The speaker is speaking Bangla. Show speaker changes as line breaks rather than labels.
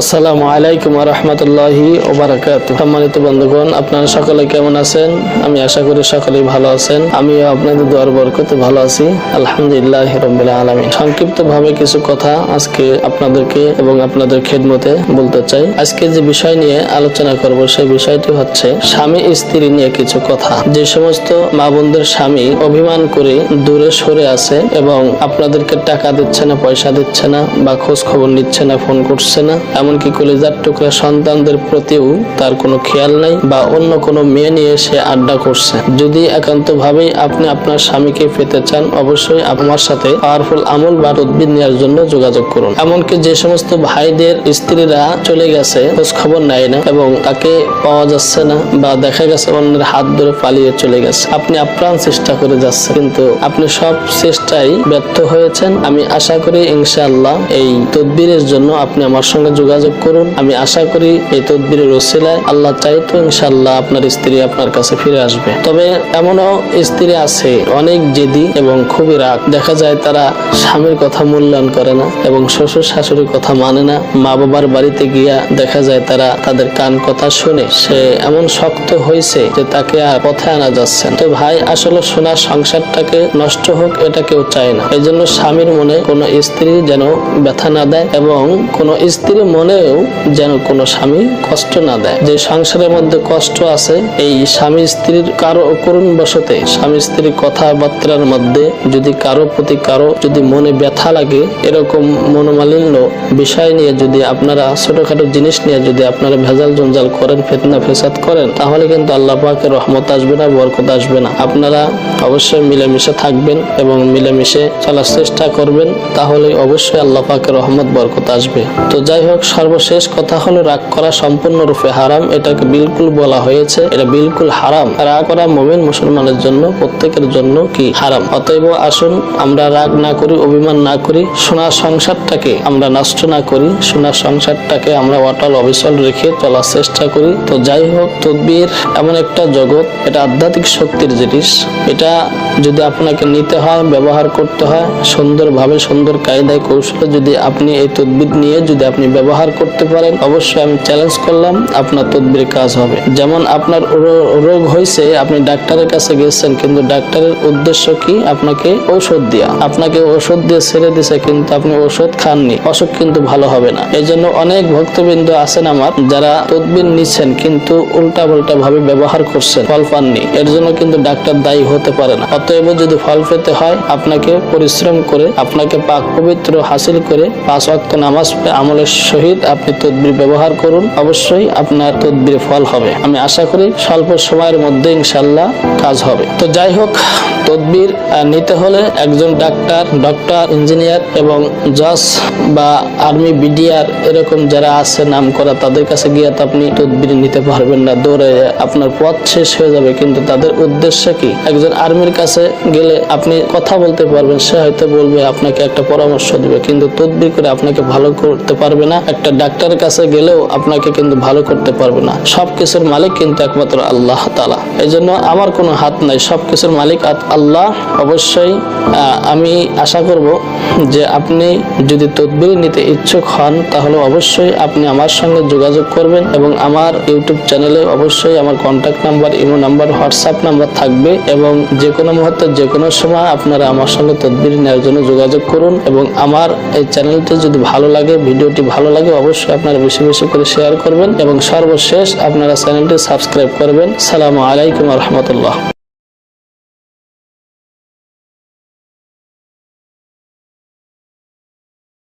আসসালামু আলাইকুম রহমতুল্লাহি ওবারাকাত সম্মানিত বন্ধুগণ, আপনারা সকলে কেমন আছেন? আমি আশা করি সকলেই ভালো আছেন। আমিও আপনাদের দোয়ার বরকতে ভালো আছি। আলহামদুলিল্লাহ রবিল আলমী সংক্ষিপ্ত ভাবে কিছু কথা আজকে আপনাদেরকে এবং আপনাদের খেদমতে বলতে চাই। আজকে যে বিষয় নিয়ে আলোচনা করব, সেই বিষয়টি হচ্ছে স্বামী স্ত্রী নিয়ে কিছু কথা। যে সমস্ত মা বোনদের স্বামী অভিমান করে দূরে সরে আছে এবং আপনাদেরকে টাকা দিচ্ছে না, পয়সা দিচ্ছে না বা খোঁজ খবর নিচ্ছে না, ফোন করছে না এমনকি কলেজার টুকরা সন্তানদের প্রতিও তার কোনো খেয়াল নাই বা অন্য কোনো মেয়ে নিয়ে সে আড্ডা করছে। যদি একান্ত ভাবেই আপনি আপনার স্বামীকে পেতে চান, অবশ্যই আমার সাথে পাওয়ারফুল আমল বা তদবির নেওয়ার জন্য যোগাযোগ করুন। এমনকি যে সমস্ত ভাইদের স্ত্রীরা চলে গেছে, খোঁজ খবর নেয় না এবং তাকে পাওয়া যাচ্ছে না বা দেখা গেছে অন্যের হাত ধরে পালিয়ে চলে গেছে। আপনি আপ্রাণ চেষ্টা করে যাচ্ছেন, কিন্তু আপনি সব চেষ্টাই ব্যর্থ হয়েছেন। আমি আশা করি ইনশাআল্লাহ এই তদবিরের জন্য আপনি আমার সঙ্গে যোগাযোগ করুন। আমি আশা করি এই তদবিরের ওসিলায় আল্লাহ চাইতো ইনশাআল্লাহ আপনার স্ত্রী আপনার কাছে ফিরে আসবে। তবে এমনও স্ত্রী আছে, অনেক জেদি এবং খুবই রাগ। দেখা যায় তারা স্বামীর কথা মূল্যায়ন করে না এবং শ্বশুর শাশুড়ির কথা মানে না। মা বাবার বাড়িতে গিয়া দেখা যায় তারা তাদের কান কথা শুনে। সে এমন শক্ত হয়েছে যে তাকে আর পথে আনা যাচ্ছে তো ভাই, আসলে সোনার সংসারটাকে নষ্ট হোক, এটা কেউ চায় না। এই জন্য স্বামীর মনে কোনো স্ত্রী যেন ব্যথা না দেয় এবং কোনো স্ত্রীর মনেও যেন কোনো স্বামী কষ্ট না দেয়। যে সংসারের মধ্যে কষ্ট আছে, এই স্বামী স্ত্রীর কারও করুণ বসতে স্বামী স্ত্রীর কথাবার্তার মধ্যে যদি কারও প্রতি কারও যদি মনে ব্যথা লাগে, এরকম মনোমালিন্য বিষয় নিয়ে যদি আপনারা ছোটখাটো জিনিস নিয়ে যদি আপনারা ভেজাল জঞ্জাল করেন, ফেতনা ফেসাদ করেন, তাহলে কিন্তু আল্লাহ পাকের রহমত আসবে না, বরকত আসবে না। আপনারা অবশ্যই মিলেমিশে থাকবেন এবং মিলেমিশে চলার চেষ্টা করবেন, তাহলে অবশ্যই আল্লাহ পাকের রহমত, বরকত আসবে। তো যাই হোক সর্বশেষ কথা হলো, রাগ করা সম্পূর্ণরূপে হারাম। এটাকে বিলকুল বলা হয়েছে, এটা বিলকুল হারাম। রাগ করা মমিন মুসলমানের জন্য, প্রত্যেকের জন্য কি হারাম? অতএব আসুন, আমরা রাগ না করি, অভিমান না করি, সোনার সংসারটাকে আমরা নষ্ট না করি, সোনার সংসারটাকে আমরা অটল অবিচল রেখে চলার চেষ্টা করি। তো যাই হোক, তদবির এমন একটা জগৎ, এটা আধ্যাত্মিক শক্তির জিনিস। এটা যদি আপনাকে নিতে হয়, ব্যবহার করতে হয়, সুন্দরভাবে সুন্দর কায়দায় কৌশলে যদি আপনি এই তদবির নিয়ে যদি আপনি ব্যবহার করতে পারেন, অবশ্যই আমি চ্যালেঞ্জ করলাম, আপনার তদবির কাজ হবে। যেমন আপনার রোগ হয়েছে আপনি ডাক্তারের কাছে গেছেন, কিন্তু ডাক্তারের উদ্দেশ্য কি? আপনাকে ঔষধ দেওয়া আপনাকে ওষুধ দিয়ে ছেড়ে দিছে, কিন্তু আপনি ওষুধ খাননি। অসুখ কিন্তু ভালো হবে না। এই জন্য অনেক ভক্তবৃন্দ আছেন আমার, যারা তদবির নিচ্ছেন, কিন্তু উল্টা পাল্টা ভাবে ব্যবহার করছেন, ফল পাননি। এর জন্য কিন্তু ডাক্তার দায়ী হতে পারে না। অতএব যদি ফল পেতে হয়, আপনাকে পরিশ্রম করে, আপনাকে পাক পবিত্র হাসিল করে, পাঁচ ওয়াক্ত নামাজ আমলের সহিত আপনি তদবির ব্যবহার করুন, অবশ্যই আপনার তদবির ফল হবে। আমি আশা করি স্বল্প সময়ের মধ্যে ইনশাল্লাহ কাজ হবে। তো যাই হোক, তদবির নিতে হলে একজন ডাক্তার, ডক্টর, ইঞ্জিনিয়ার এবং জজ বা আর্মি, বিডিআর এরকম যারা আছে, নাম করা, তাদের কাছে গিয়ে তো আপনি তদবির নিতে পারবেন না। দৌড়ে আপনার পথ শেষ হয়ে যাবে, কিন্তু তাদের উদ্দেশ্য কি? একজন আর্মির কাছে গেলে আপনি কথা বলতে পারবেন, সে হয়তো বলবে, আপনাকে একটা পরামর্শ দিবে। কিন্তু তদবির করে আপনাকে ভালো করতে পারবে না, একটা ডাক্তারের কাছে গেলেও আপনাকে কিন্তু ভালো করতে পারবে না। সবকিছুর মালিক কিন্তু একমাত্র আল্লাহ তালা এই জন্য আমার কোনো হাত নাই। সবকিছুর মালিক আল্লাহ। অবশ্যই আমি আশা করব যে আপনি যদি তদবির নিতে ইচ্ছুক হন, তাহলে অবশ্যই আপনি আমার সঙ্গে যোগাযোগ করবেন এবং আমার ইউটিউব চ্যানেলে অবশ্যই আমার contact number imo number WhatsApp number থাকবে এবং যে কোনো মুহূর্তে, যে কোনো সময় আপনারা আমার সঙ্গে তদবির নেওয়ার জন্য যোগাযোগ করুন এবং আমার এই চ্যানেলটি যদি ভালো লাগে, ভিডিওটি ভালো লাগে অবশ্যই আপনারা বেশি বেশি করে শেয়ার করবেন এবং সর্বশেষ আপনারা চ্যানেলটি সাবস্ক্রাইব করবেন। সালামু আলাইকুম রহমতুল্লাহ।